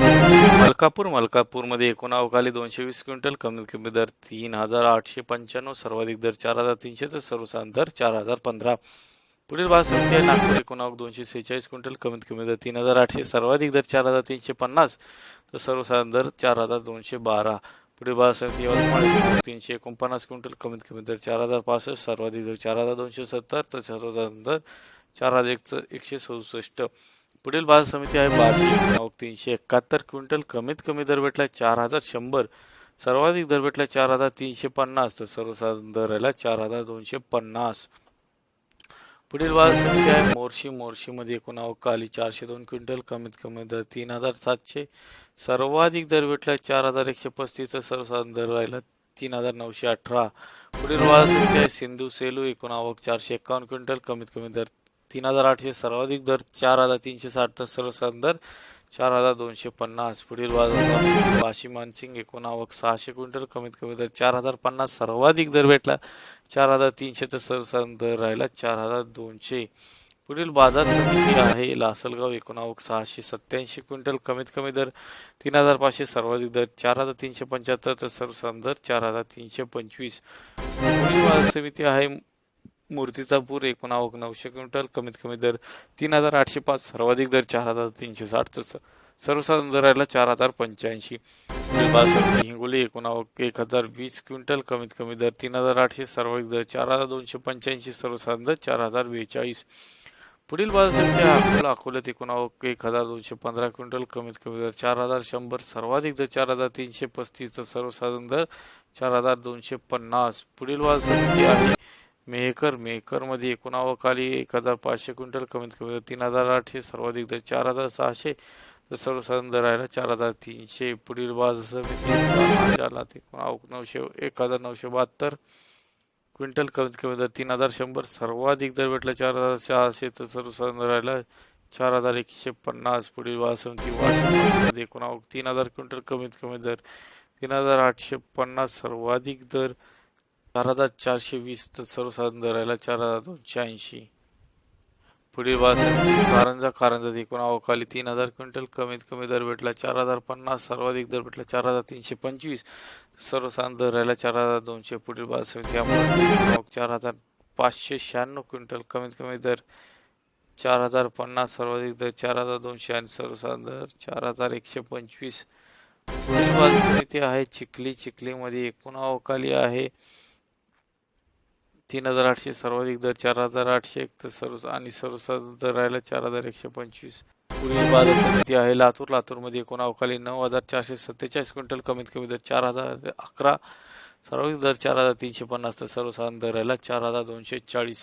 मलकापूर मलकापूरमध्ये एकूण अवकाली दोनशे वीस क्विंटल कमीत कमी दर तीन हजार आठशे पंच्याण्णव सर्वाधिक दर चार हजार तीनशे तर सर्वसाधारण दर चार हजार पंधरा. पुढील भाग संख्या आहे नागपूर एकूण दोनशे सेहेचाळीस क्विंटल कमीत कमी दर तीन हजार आठशे सर्वाधिक दर चार हजार तीनशे पन्नास तर सर्वसाधारण दर चार हजार दोनशे बारा. पुढील भाग संख्या यवतमाळ तीनशे एकोणपन्नास क्विंटल कमीत कमी दर चार हजार पासष्ट सर्वाधिक दर चार हजार दोनशे सत्तर तर सर्वसाधारण दर चार हजार एकशे सदुसष्ट पुढील बाजार समिती आहे बार्शी आवक तीनशे एकाहत्तर क्विंटल. कमीत कमी दर भेटला चार हजार शंभर. सर्वाधिक दर भेटला चार हजार तीनशे पन्नास. तर सर्वसाधारण दर राहिला चार हजार दोनशे पन्नास. पुढील बाजार समिती आहे मोर्शी. मोर्शीमध्ये एकूण आवक आली चारशे दोन क्विंटल. कमीत कमी दर तीन हजार सातशे. सर्वाधिक दर भेटला चार हजार एकशे पस्तीस. तर सर्वसाधारण दर राहिला तीन हजार नऊशे अठरा. पुढील बाजार समिती आहे सिंधू सेलू. एकूण आवक चारशे एकावन्न क्विंटल. कमीत कमी दर तीन हजार आठशे सर्वाधिक दर चार हजार तीनशे साठ तर सर्वसाधारण दर चार हजार दोनशे पन्नास. पुढील बाजार वाशी मानसिंग एकूण आवक सहाशे क्विंटल कमीत कमी दर चार हजार पन्नास सर्वाधिक दर भेटला. चार हजार तीनशे तर सर्वसाधारण दर राहिला चार हजार दोनशे. पुढील बाजार समिती आहे लासलगाव एकूण आवक सहाशे सत्याऐंशी क्विंटल कमीत कमी दर तीन हजार पाचशे सर्वाधिक दर चार हजार तीनशे पंच्याहत्तर तर सर्वसाधारण दर चार हजार तीनशे पंचवीस. पुढील बाजार समिती आहे मूर्तिजापूर एकूण आवक नऊशे क्विंटल कमीत कमी दर तीन हजार आठशे पाच सर्वाधिक दर चार हजार तीनशे साठ तसं सर्वसाधारण दर राहिला चार हजार पंच्याऐंशी. हिंगोली एकूण आवक एक हजार वीस क्विंटल कमीत कमी दर तीन हजार आठशे सर्वाधिक दर चार हजार दोनशे पंच्याऐंशी सर्वसाधारण दर चार हजार बेचाळीस. पुढील बाजार अकोला अकोल्यात एकूण आवक एक हजार दोनशे पंधरा क्विंटल कमीत कमी दर चार हजार शंभर सर्वाधिक दर चार हजार तीनशे पस्तीस तर सर्वसाधारण दर चार हजार दोनशे पन्नास. पुढील बाजार आहे मेहकर मेहकरमध्ये एकूण आवक एक हजार पाचशे क्विंटल कमीत कमी दर तीन हजार आठशे सर्वाधिक दर चार हजार सहाशे तर सर्वसाधारण दर राहिला चार हजार तीनशे. पुढील बाजार चार लाख एकूण आवक नऊशे एक हजार नऊशे बहात्तर. क्विंटल कमीत कमी दर तीन हजार शंभर. सर्वाधिक दर भेटला चार हजार सहाशे तर सर्वसाधारण दर राहिला चार हजार एकशे पन्नास. पुढील वासंती समिती एकूण आवक तीन हजार क्विंटल कमीत कमी दर तीन हजार आठशे पन्नास. सर्वाधिक दर चार हजार चारशे वीस तर सर्वसाधारण दर राहिला चार हजार दोनशे ऐंशी. पुढील बाजार कारंजा कारंजात एकूण अवकाली तीन हजार क्विंटल कमीत कमी दर भेटला चार हजार पन्नास सर्वाधिक दर भेटला चार हजार तीनशे पंचवीस. सर्वसाधारण दर राहिला चार हजार दोनशे पुढील बाजार समिती चार हजार पाचशे शहाण्णव क्विंटल कमीत कमी दर चार हजार पन्नास सर्वाधिक दर चार हजार दोनशे आणि सर्वसाधारण दर चार हजार एकशे पंचवीस. पुढील बाजार समिती आहे चिखली. चिखलीमध्ये एकूण अवकाली आहे. तीन हजार आठशे सर्वाधिक दर चार हजार आठशे एक तर सर्व आणि सर्वसाधारण दर राहिला चार हजार एकशे पंचवीस. पुढील बाजार समिती. आहे लातूर. लातूरमध्ये एकूण अवकाळी नऊ हजार चारशे सत्तेचाळीस क्विंटल कमीत कमी दर चार हजार अकरा. सर्वाधिक दर चार हजार तीनशे पन्नास तर सर्वसाधारण दर राहिला चार हजार दोनशे चाळीस.